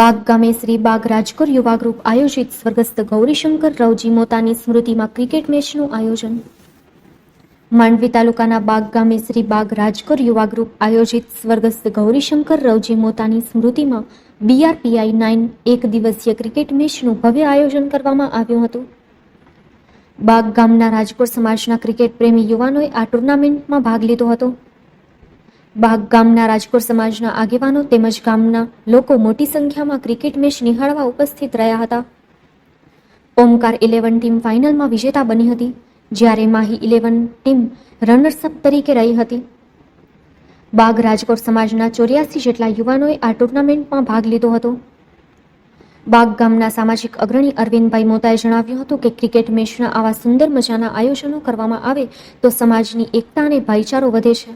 બાગ ગામે શ્રી બાગ રાજકોર યુવા ગ્રુપ આયોજિત સ્વર્ગસ્થ ગૌરીશંકર રાવજી મોતાની સ્મૃતિમાં ક્રિકેટ મેચનું આયોજન. માંડવી તાલુકાના બાગ ગામે શ્રી બાગ રાજકોર યુવા ગ્રુપ આયોજિત સ્વર્ગસ્થ ગૌરીશંકર રાવજી મોતાની સ્મૃતિમાં બીઆરપીઆઈ નાઇન એક દિવસીય ક્રિકેટ મેચનું ભવ્ય આયોજન કરવામાં આવ્યું હતું. બાગ ગામના રાજકોટ સમાજના ક્રિકેટ પ્રેમી યુવાનોએ આ ટુર્નામેન્ટમાં ભાગ લીધો હતો. બાગ ગામના રાજકોટ સમાજના આગેવાનો તેમજ ગામના લોકો મોટી સંખ્યામાં ક્રિકેટ મેચ નિહાળવા ઉપસ્થિત રહ્યા હતા. ઓમકાર ઇલેવન ટીમ ફાઇનલમાં વિજેતા બની હતી, જ્યારે માહી ઇલેવન ટીમ રનર્સઅપ તરીકે રહી હતી. બાગ રાજકોટ સમાજના ચોર્યાસી જેટલા યુવાનોએ આ ટુર્નામેન્ટમાં ભાગ લીધો હતો. બાગ ગામના સામાજિક અગ્રણી અરવિંદભાઈ મોતાએ જણાવ્યું હતું કે ક્રિકેટ મેચના આવા સુંદર મજાના આયોજનો કરવામાં આવે તો સમાજની એકતા અને ભાઈચારો વધે છે.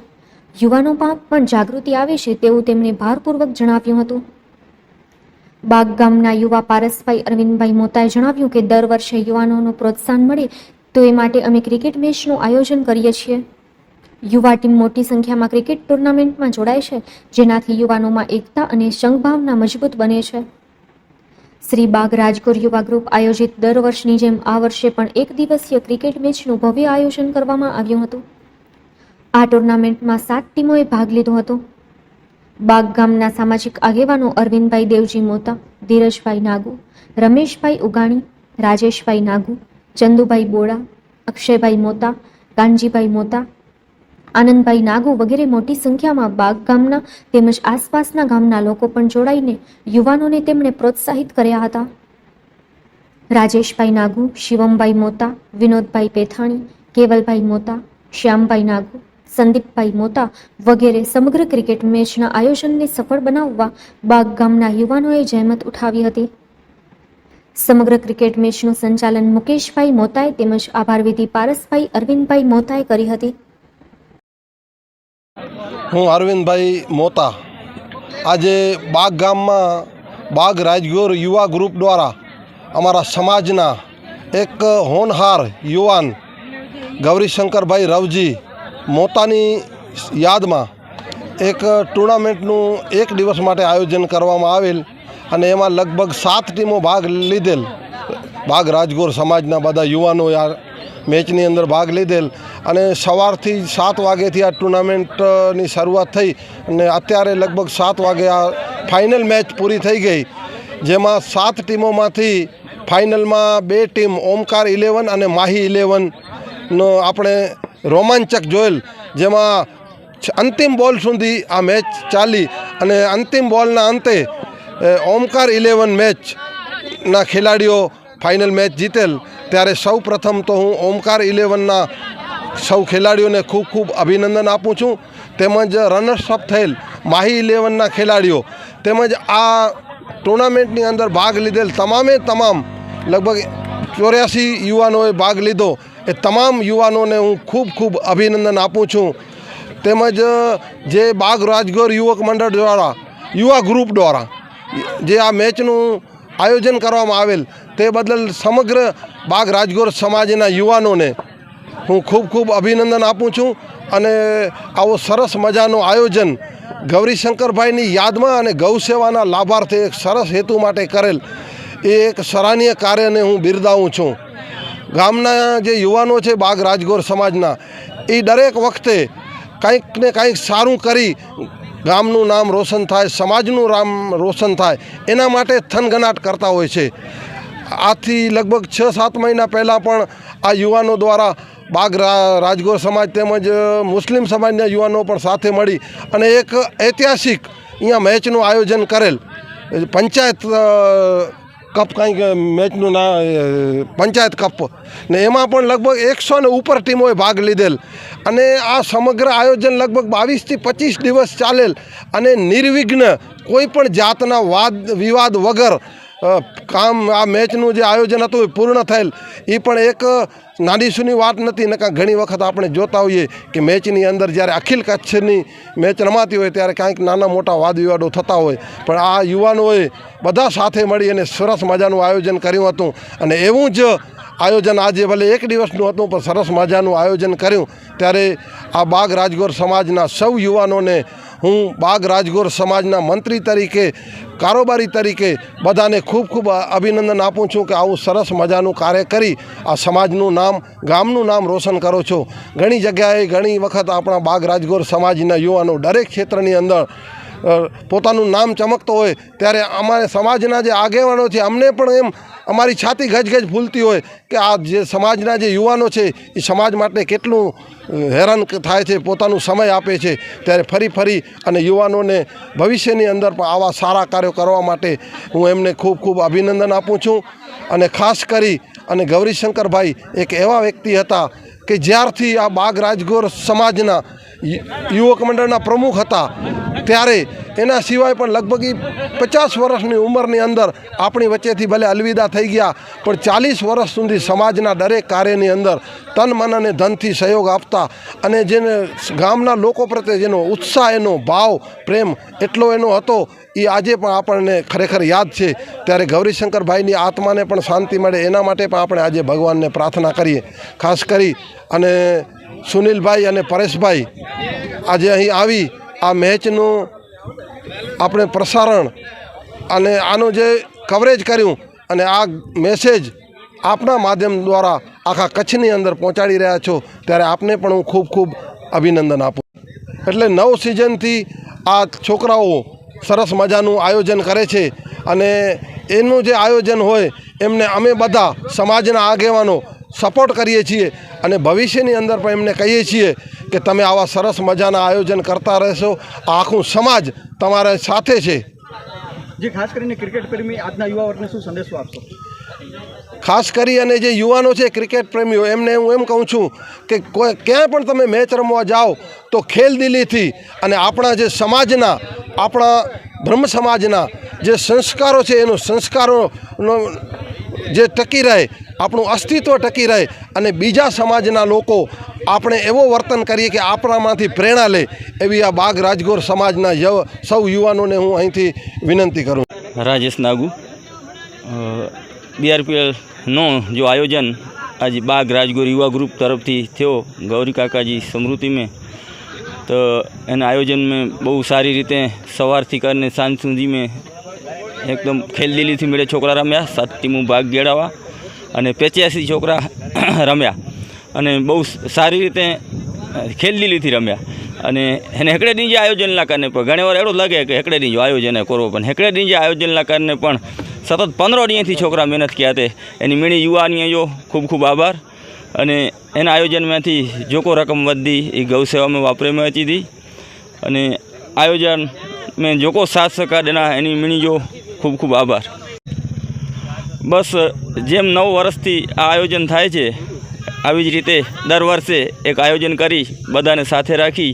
યુવાનોમાં પણ જાગૃતિ આવે છે તેવું તેમણે ભારપૂર્વક જણાવ્યું હતું. બાગ ગામના યુવા પારસભાઈ અરવિંદભાઈ મોતાએ જણાવ્યું કે દર વર્ષે યુવાનોનું પ્રોત્સાહન મળે તો એ માટે અમે ક્રિકેટ મેચનું આયોજન કરીએ છીએ. યુવા ટીમ મોટી સંખ્યામાં ક્રિકેટ ટુર્નામેન્ટમાં જોડાય છે, જેનાથી યુવાનોમાં એકતા અને સંઘભાવના મજબૂત બને છે. શ્રી બાગ રાજકોર યુવા ગ્રુપ આયોજિત દર વર્ષની જેમ આ વર્ષે પણ એક દિવસીય ક્રિકેટ મેચનું ભવ્ય આયોજન કરવામાં આવ્યું હતું. આ ટુર્નામેન્ટમાં સાત ટીમોએ ભાગ લીધો હતો. બાગ ગામના સામાજિક આગેવાનો અરવિંદભાઈ દેવજી મોતા, ધીરજભાઈ નાગુ, રમેશભાઈ ઉગાણી, રાજેશભાઈ નાગુ, ચંદુભાઈ બોડા, અક્ષયભાઈ મોતા, કાનજીભાઈ મોતા, આનંદભાઈ નાગુ વગેરે મોટી સંખ્યામાં બાગ ગામના તેમજ આસપાસના ગામના લોકો પણ જોડાઈને યુવાનોને તેમણે પ્રોત્સાહિત કર્યા હતા. રાજેશભાઈ નાગુ, શિવમભાઈ મોતા, વિનોદભાઈ પેથાણી, કેવલભાઈ મોતા, શ્યામભાઈ નાગુ સંદીપભાઈ મોતા વગેરે સમગ્ર ક્રિકેટ મેચના આયોજનને સફળ બનાવવા બાગ ગામના યુવાનોએ જહેમત ઉઠાવી હતી. સમગ્ર ક્રિકેટ મેચનું સંચાલન મુકેશભાઈ મોતાએ તેમજ આભારવિધિ પારસભાઈ અરવિંદભાઈ મોતાએ કરી હતી. હું અરવિંદભાઈ મોતા. આજે બાગ ગામમાં બાગ રાજગોર યુવા ગ્રુપ દ્વારા અમારા સમાજના એક હોનહાર યુવાન ગૌરીશંકરભાઈ રવજી મોતાની યાદમાં એક ટુર્નામેન્ટનું એક દિવસ માટે આયોજન કરવામાં આવેલ અને એમાં લગભગ સાત ટીમો ભાગ લીધેલ. ભાગ રાજગોર સમાજના બધા યુવાનો આ મેચની અંદર ભાગ લીધેલ અને સવારથી સાત વાગ્યાથી આ ટુર્નામેન્ટની શરૂઆત થઈ અને અત્યારે લગભગ સાત વાગે આ ફાઇનલ મેચ પૂરી થઈ ગઈ. જેમાં સાત ટીમોમાંથી ફાઇનલમાં બે ટીમ ઓમકાર ઇલેવન અને માહી ઇલેવનનો આપણે રોમાંચક જોયેલ, જેમાં અંતિમ બોલ સુધી આ મેચ ચાલી અને અંતિમ બોલના અંતે ઓમકાર ઇલેવન મેચના ખેલાડીઓ ફાઇનલ મેચ જીતેલ. ત્યારે સૌ પ્રથમ તો હું ઓમકાર ઇલેવનના સૌ ખેલાડીઓને ખૂબ ખૂબ અભિનંદન આપું છું. તેમજ રનર્સઅપ થયેલ માહી ઇલેવનના ખેલાડીઓ, તેમજ આ ટુર્નામેન્ટની અંદર ભાગ લીધેલ તમામે તમામ લગભગ ચોર્યાસી યુવાનોએ ભાગ લીધો. એ તમામ યુવાનોને હું ખૂબ ખૂબ અભિનંદન આપું છું. તેમજ જે બાગ રાજગોર યુવક મંડળ દ્વારા, યુવા ગ્રુપ દ્વારા, જે આ મેચનું આયોજન કરવામાં આવેલ, તે બદલ સમગ્ર બાગ રાજગોર સમાજના યુવાનોને હું ખૂબ ખૂબ અભિનંદન આપું છું. અને આવો સરસ મજાનું આયોજન ગૌરીશંકરભાઈની યાદમાં અને ગૌ સેવાના લાભાર્થે એક સરસ હેતુ માટે કરેલ, એ એક સરાહનીય કાર્યને હું બિરદાવું છું. ગામના જે યુવાનો છે બાગ રાજગોર સમાજના એ દરેક વખતે કંઈક ને કંઈક સારું કરી ગામનું નામ રોશન થાય, સમાજનું નામ રોશન થાય, એના માટે થનગનાટ કરતા હોય છે. આથી લગભગ છ સાત મહિના પહેલાં પણ આ યુવાનો દ્વારા બાગ રાજગોર સમાજ તેમજ મુસ્લિમ સમાજના યુવાનો પણ સાથે મળી અને એક ઐતિહાસિક અહીંયા મેચનું આયોજન કરેલ. પંચાયત કપ કંઈક મેચનું ના પંચાયત કપ. ને એમાં પણ લગભગ એકસો ને ઉપર ટીમોએ ભાગ લીધેલ. અને આ સમગ્ર આયોજન લગભગ બાવીસથી પચીસ દિવસ ચાલેલ. અને નિર્વિઘ્ન કોઈ પણ જાતના વાદ, વિવાદ વગર કામ, આ મેચનું જે આયોજન હતું એ પૂર્ણ થયેલ. એ પણ એક નાની સૂની વાત નથી નકા ઘણી વખત આપણે જોતા હોઈએ કે મેચની અંદર જ્યારે અખિલ કચ્છની મેચ રમાતી હોય ત્યારે કાંઈક નાના મોટા વાદ વિવાદો થતા હોય. પણ આ યુવાનોએ બધા સાથે મળી અને સરસ મજાનું આયોજન કર્યું હતું. અને એવું જ આયોજન આજે ભલે એક દિવસનું હતું, પણ સરસ મજાનું આયોજન કર્યું. ત્યારે આ બાગ રાજગોર સમાજના સૌ યુવાનોને હું બાગ રાજગોર સમાજના મંત્રી તરીકે, કારોબારી તરીકે બધાને ખૂબ ખૂબ અભિનંદન આપું છું કે આવું સરસ મજાનું કાર્ય કરી આ સમાજનું નામ, ગામનું નામ રોશન કરો છો. ઘણી જગ્યાએ ઘણી વખત આપણા બાગ રાજગોર સમાજના યુવાનો દરેક ક્ષેત્રની અંદર પોતાનું નામ ચમકતો હોય ત્યારે અમારે સમાજના જે આગેવાનો છે, અમને પણ એમ અમારી છાતી ગજગજ ફૂલતી હોય કે આ જે સમાજના જે યુવાનો છે, એ સમાજ માટે કેટલું હેરાન થાય છે, પોતાનું સમય આપે છે, ત્યારે ફરી ફરી અને યુવાનોને ભવિષ્યની અંદર પણ આવા સારા કાર્યો કરવા માટે હું એમને ખૂબ ખૂબ અભિનંદન આપું છું. અને ખાસ કરી અને ગૌરીશંકરભાઈ એક એવા વ્યક્તિ હતા કે જ્યારથી આ બાગ રાજગોર સમાજના યુવક મંડળના પ્રમુખ હતા. ત્યારે એના સિવાય પણ લગભગ પચાસ વર્ષની ઉંમરની અંદર આપણી વચ્ચેથી ભલે અલવિદા થઈ ગયા, પણ ચાલીસ વર્ષ સુધી સમાજના દરેક કાર્યની અંદર તન, મન અને ધનથી સહયોગ આપતા અને જેને ગામના લોકો પ્રત્યે જેનો ઉત્સાહ, એનો ભાવ, પ્રેમ એટલો એનો હતો એ આજે પણ આપણને ખરેખર યાદ છે. ત્યારે ગૌરીશંકરભાઈની આત્માને પણ શાંતિ મળે, એના માટે પણ આપણે આજે ભગવાનને પ્રાર્થના કરીએ. ખાસ કરી અને સુનિલભાઈ અને પરેશભાઈ આજે અહીં આવી આ મેચનું આપણે પ્રસારણ અને આનું જે કવરેજ કર્યું અને આ મેસેજ આપના માધ્યમ દ્વારા આખા કચ્છની અંદર પહોંચાડી રહ્યા છો, ત્યારે આપને પણ હું ખૂબ ખૂબ અભિનંદન આપું. એટલે નવ સિઝનથી આ છોકરાઓ સરસ મજાનું આયોજન કરે છે અને એનું જે આયોજન હોય, એમને અમે બધા સમાજના આગેવાનો સપોર્ટ કરીએ છીએ અને ભવિષ્યની અંદર પણ એમને કહીએ છીએ કે તમે આવા સરસ મજાના આયોજન કરતા રહેશો. આ આખું સમાજ તમારા સાથે છે. જે ખાસ કરીને ક્રિકેટ પ્રેમી આજના યુવા વર્ગને શું સંદેશો આપશો? ખાસ કરી અને જે યુવાનો છે ક્રિકેટ પ્રેમીઓ એમને હું એમ કહું છું કે કોઈ ક્યાંય પણ તમે મેચ રમવા જાઓ તો ખેલદિલીથી અને આપણા જે સમાજના આપણા બ્રહ્મ સમાજના જે સંસ્કારો છે એનો સંસ્કારોનો જે ટકી રહે આપણું અસ્તિત્વ ટકી રહે અને બીજા સમાજના લોકો આપણે એવો વર્તન કરીએ કે આપણામાંથી પ્રેરણા લે એવી આ બાગ રાજગોર સમાજના સૌ યુવાનોને હું અહીંથી વિનંતી કરું રાજેશ નાગુ. બીઆરપીએલનો જો આયોજન આજે બાગ રાજગોર યુવા ગ્રુપ તરફથી થયો, ગૌરી કાકાજી સ્મૃતિ મેં, તો એના આયોજન મેં બહુ સારી રીતે સવારથી કરીને સાંજ સુધી મેં એકદમ ખેલદિલીથી મેળે છોકરા રમ્યા, સાત ટીમો ભાગ ગેડાવા અને પેચ્યાસી છોકરા રમ્યા. અને બહુ સારી રીતે ખેલદિલીથી રમ્યા. અને એને હેકડેની જે આયોજનના કારણે પણ ઘણી વાર એવું લાગે કે હેકડેની જો આયોજન કરવો, પણ હેકડેની જે આયોજનના કારણે પણ સતત પંદર દિનથી છોકરા મહેનત ક્યાં તે. એની મીણી યુવાની જો ખૂબ ખૂબ આભાર. અને એના આયોજનમાંથી જો કોઈ રકમ વધી એ ગૌ સેવામાં વાપરેમાં હતી હતી અને આયોજન મેં જો કોઈ સાથ સહકાર એના એની મીણી જો ખૂબ ખૂબ આભાર. બસ, જેમ નવ વર્ષથી આ આયોજન થાય છે, આવી જ રીતે દર વર્ષે એક આયોજન કરી બધાને સાથે રાખી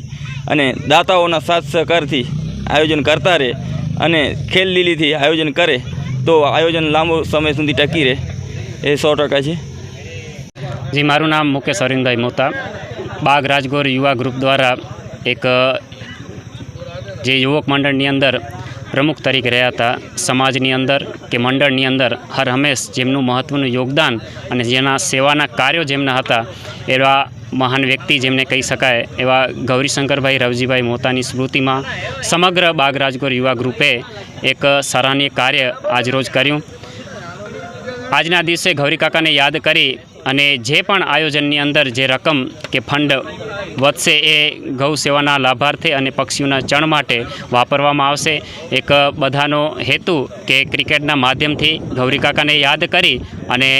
અને દાતાઓના સાથ સહકારથી આયોજન કરતા રહે અને ખેલ લીલીથી આયોજન કરે તો આયોજન લાંબો સમય સુધી ટકી રહે. એ સો ટકા છે. જી, મારું નામ મુકેશ હરિંદભાઈ મોતા. બાગ રાજગોર યુવા ગ્રુપ દ્વારા એક જે યુવક મંડળની અંદર પ્રમુખ તરીકે રહ્યા હતા. સમાજની અંદર કે મંડળની અંદર હર હંમેશ જેમનું મહત્ત્વનું યોગદાન અને જેના સેવાના કાર્યો જેમના હતા, એવા મહાન વ્યક્તિ જેમને કહી શકાય, એવા ગૌરીશંકરભાઈ રવજીભાઈ મોતાની સ્મૃતિમાં સમગ્ર બાગ રાજગોર યુવા ગ્રુપે એક સરાહનીય કાર્ય આજરોજ કર્યું. આજના દિવસે ગૌરી કાકાને યાદ કરી અને જે પણ આયોજનની અંદર જે રકમ કે ફંડ વધશે એ ગૌ સેવાના લાભાર્થે અને પક્ષીઓના ચણ માટે વાપરવામાં આવશે. એક બધાનો હેતુ કે ક્રિકેટના માધ્યમથી ગૌરી કાકાને યાદ કરી અને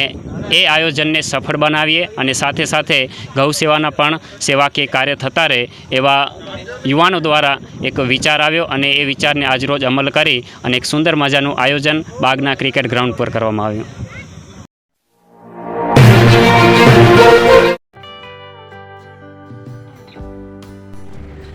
એ આયોજનને સફળ બનાવીએ અને સાથે સાથે ગૌ સેવાના પણ સેવાકીય કાર્ય થતા રહે એવા યુવાનો દ્વારા એક વિચાર આવ્યો અને એ વિચારને આજરોજ અમલ કરી અને એક સુંદર મજાનું આયોજન બાગના ક્રિકેટ ગ્રાઉન્ડ પર કરવામાં આવ્યું.